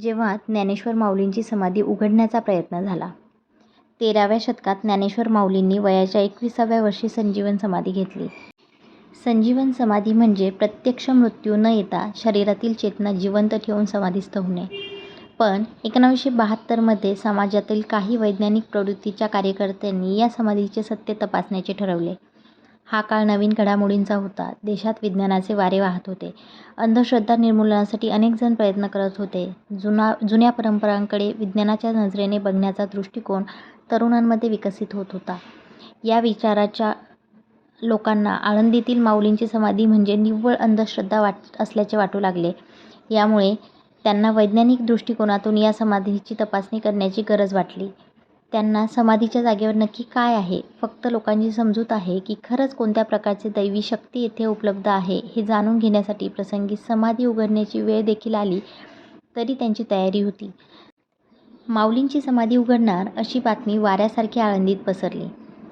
जेव्हा ज्ञानेश्वर माऊलींची समाधी उघडण्याचा प्रयत्न झाला. तेराव्या शतकात ज्ञानेश्वर माऊलींनी वयाच्या एकविसाव्या वर्षी संजीवन समाधी घेतली. संजीवन समाधी म्हणजे प्रत्यक्ष मृत्यू न येता शरीरातील चेतना जिवंत ठेवून समाधीस्थ होणे. पण एकोणावीसशे बहात्तरमध्ये समाजातील काही वैज्ञानिक प्रवृत्तीच्या कार्यकर्त्यांनी या समाधीचे सत्य तपासण्याचे ठरवले. हा काळ नवीन घडामोडींचा होता. देशात विज्ञानाचे वारे वाहत होते. अंधश्रद्धा निर्मूलनासाठी अनेक जण प्रयत्न करत होते. जुना जुन्या परंपरांकडे विज्ञानाच्या नजरेने बघण्याचा दृष्टिकोन तरुणांमध्ये विकसित होत होता. या विचाराच्या लोकांना आळंदीतील माऊलींची समाधी म्हणजे निव्वळ अंधश्रद्धा वाट असल्याचे वाटू लागले. यामुळे त्यांना वैज्ञानिक दृष्टिकोनातून या समाधीची तपासणी करण्याची गरज वाटली. त्यांना समाधीच्या जागेवर नक्की काय आहे? फक्त लोकांची समजूत आहे की खरंच कोणत्या प्रकारचे दैवी शक्ती येथे उपलब्ध आहे हे जाणून घेण्यासाठी प्रसंगी समाधी उघडण्याची वेळ देखील आली तरी त्यांची तयारी होती. माऊलींची समाधी उघडणार अशी बातमी वाऱ्यासारखी आळंदीत पसरली.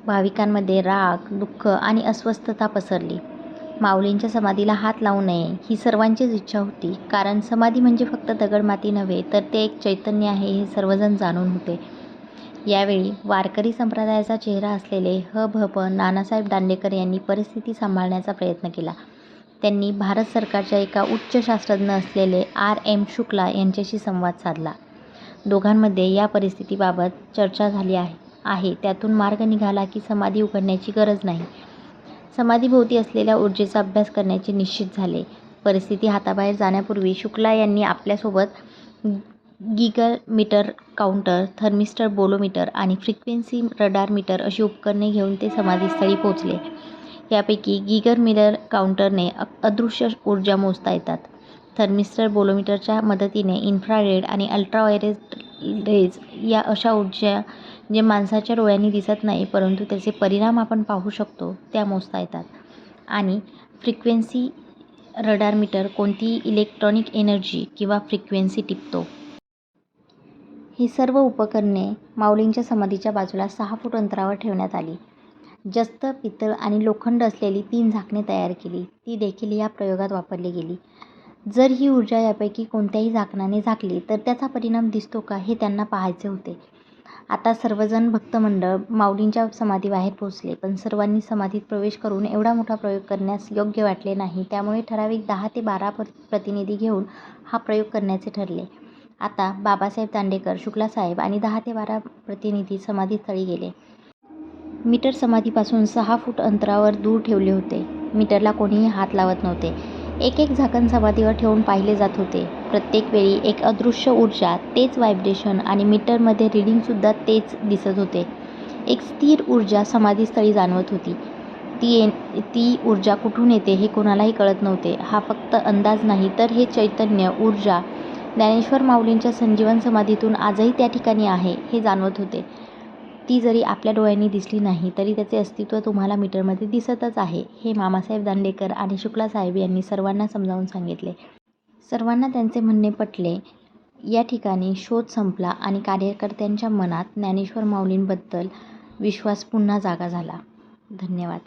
भाविकांमध्ये राग दुःख आणि अस्वस्थता पसरली. माऊलींच्या समाधीला हात लावू नये ही सर्वांचीच इच्छा होती. कारण समाधी म्हणजे फक्त दगडमाती नव्हे तर ते एक चैतन्य आहे हे सर्वजण जाणून होते. यावेळी वारकरी संप्रदायाचा चेहरा असलेले ह भ प नानासाहेब दांडेकर यांनी परिस्थिती सांभाळण्याचा प्रयत्न केला. त्यांनी भारत सरकारच्या एका उच्च शास्त्रज्ञ असलेले आर. एम. शुक्ला यांच्याशी संवाद साधला. दोघांमध्ये या परिस्थितीबाबत चर्चा झाली आहे. आहे. त्यातून मार्ग निघाला की समाधी उघडण्याची गरज नाही. समाधीभोवती असलेल्या ऊर्जेचा अभ्यास करण्याचे निश्चित झाले. परिस्थिती हाताबाहेर जाण्यापूर्वी शुक्ला यांनी आपल्यासोबत Geiger meter counter thermistor bolometer आणि फ्रिक्वेन्सी रडार मीटर अशी उपकरणे घेऊन ते समाधीस्थळी पोहोचले. यापैकी गीगर मिरर काउंटरने अदृश्य ऊर्जा मोजता येतात. थर्मिस्टर बोलोमीटरच्या मदतीने इन्फ्रारेड आणि अल्ट्रावायलेट रेज या अशा ऊर्जा जे माणसाच्या डोळ्यांनी दिसत नाही परंतु त्याचे परिणाम आपण पाहू शकतो त्या मोजता येतात. आणि फ्रिक्वेन्सी रडार मीटर कोणतीही इलेक्ट्रॉनिक एनर्जी किंवा फ्रिक्वेन्सी टिपतो. ही सर्व उपकरणे माऊलींच्या समाधीच्या बाजूला सहा फूट अंतरावर ठेवण्यात आली. जस्त पितळ आणि लोखंड असलेली तीन झाकणे तयार केली. ती देखील या प्रयोगात वापरली गेली. जर ही ऊर्जा यापैकी कोणत्याही झाकणाने झाकली तर त्याचा परिणाम दिसतो का हे त्यांना पाहायचे होते. आता सर्वजण भक्तमंडळ माऊलींच्या समाधीबाहेर पोहोचले पण सर्वांनी समाधीत प्रवेश करून एवढा मोठा प्रयोग करण्यास योग्य वाटले नाही त्यामुळे ठराविक दहा ते बारा प्रतिनिधी घेऊन हा प्रयोग करण्याचे ठरले. आता बाबासाहेब दांडेकर शुक्लासाहेब आणि दहा ते बारा प्रतिनिधी समाधीस्थळी गेले. मीटर समाधीपासून सहा फूट अंतरावर दूर ठेवले होते. मीटरला कोणीही हात लावत नव्हते. एक एक झाकण समाधीवर ठेवून पाहिले जात होते. प्रत्येक वेळी एक अदृश्य ऊर्जा तेच व्हायब्रेशन आणि मीटरमध्ये रिडिंगसुद्धा तेच दिसत होते. एक स्थिर ऊर्जा समाधीस्थळी जाणवत होती. ती ये ती ऊर्जा कुठून येते हे कोणालाही कळत नव्हते. हा फक्त अंदाज नाही तर हे चैतन्य ऊर्जा ज्ञानेश्वर माऊलींच्या संजीवन समाधीतून आजही त्या ठिकाणी आहे हे जाणवत होते. ती जरी आपल्या डोळ्यांनी दिसली नाही तरी त्याचे अस्तित्व तुम्हाला मीटरमध्ये दिसतच आहे हे मामासाहेब दांडेकर आणि शुक्लासाहेब यांनी सर्वांना समजावून सांगितले. सर्वांना त्यांचे म्हणणे पटले. या ठिकाणी शोध संपला आणि कार्यकर्त्यांच्या मनात ज्ञानेश्वर माऊलींबद्दल विश्वास पुन्हा जागा झाला. धन्यवाद.